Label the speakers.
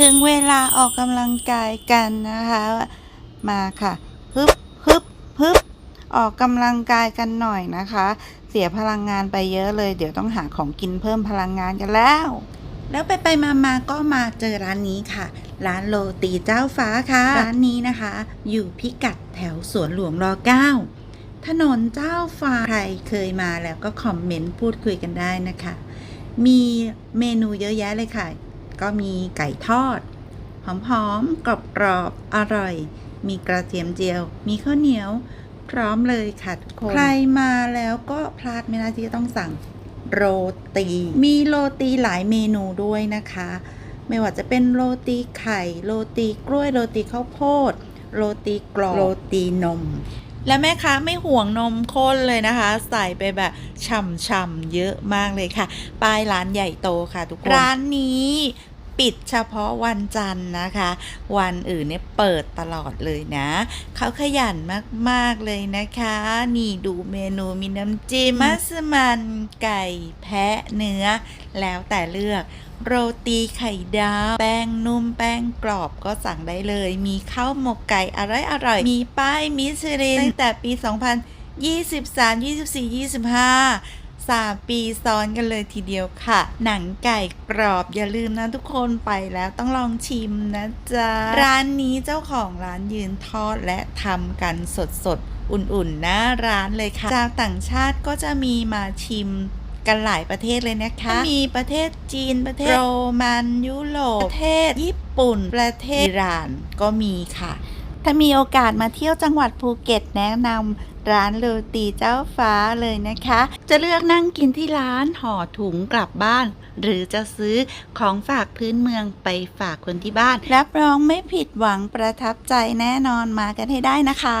Speaker 1: ถึงเวลาออกกำลังกายกันนะคะ มาค่ะฮึบฮึบฮึบออกกำลังกายกันหน่อยนะคะ เสียพลังงานไปเยอะเลย เดี๋ยวต้องหาของกินเพิ่มพลังงานกันแล้ว แล้วไปไปมามาก็มาเจอร้านนี้ค่ะ ร้านโรตีเจ้าฟ้าค่ะ ร้านนี้นะคะ อยู่พิกัดแถวสวนหลวงรเก้าถนนเจ้าฟ้าใครเคยมาแล้วก็คอมเมนต์พูดคุยกันได้นะคะ มีเมนูเยอะแยะเลยค่ะ ก็มีไก่ทอด หอมๆ กรอบๆอร่อย มีกระเทียมเจียว มีข้าวเหนียว พร้อมเลยค่ะทุกคน ใครมาแล้วก็พลาดไม่ได้ที่จะต้องสั่งโรตี มีโรตีหลายเมนูด้วยนะคะ ไม่ว่าจะเป็นโรตีไข่ โรตีกล้วย โรตีข้าวโพด โรตีกรอบ โรตีนมและแม่ค้าไม่ห่วงนมข้นเลยนะคะ ใส่ไปแบบฉ่ำๆเยอะมากเลยค่ะป้ายร้านใหญ่โตค่ะทุกคน ร้านนี้ ปิดเฉพาะวันจันทร์นะคะ วันอื่นเนี่ยเปิดตลอดเลยนะ เขาขยันมากๆเลยนะคะ นี่ดูเมนูมีน้ำจิ้มมัสมันไก่แพะเนื้อ แล้วแต่เลือกโรตีไข่ดาว แป้งนุ่มแป้งกรอบก็สั่งได้เลย มีข้าวหมกไก่อร่อยอร่อย มีป้ายมิชลินตั้งแต่ปี 2023 24 25 สามปีซ้อนกันเลยทีเดียวค่ะ หนังไก่กรอบอย่าลืมนะทุกคนไปแล้วต้องลองชิมนะจ๊ะ ร้านนี้เจ้าของร้านยืนทอดและทำกันสดสดๆ อุ่นๆหน้าร้านเลยค่ะชาวต่างชาติก็จะมีมาชิมกันหลายประเทศเลยนะคะ มีประเทศจีน ประเทศโรมัน ยุโรป ประเทศญี่ปุ่น ประเทศอิหร่านก็มีค่ะ ถ้ามีโอกาสมาเที่ยวจังหวัดภูเก็ตแนะนำร้านโรตีเจ้าฟ้าเลยนะคะ จะเลือกนั่งกินที่ร้านห่อถุงกลับบ้าน หรือจะซื้อของฝากพื้นเมืองไปฝากคนที่บ้าน รับรองไม่ผิดหวังประทับใจแน่นอนมากันให้ได้นะคะ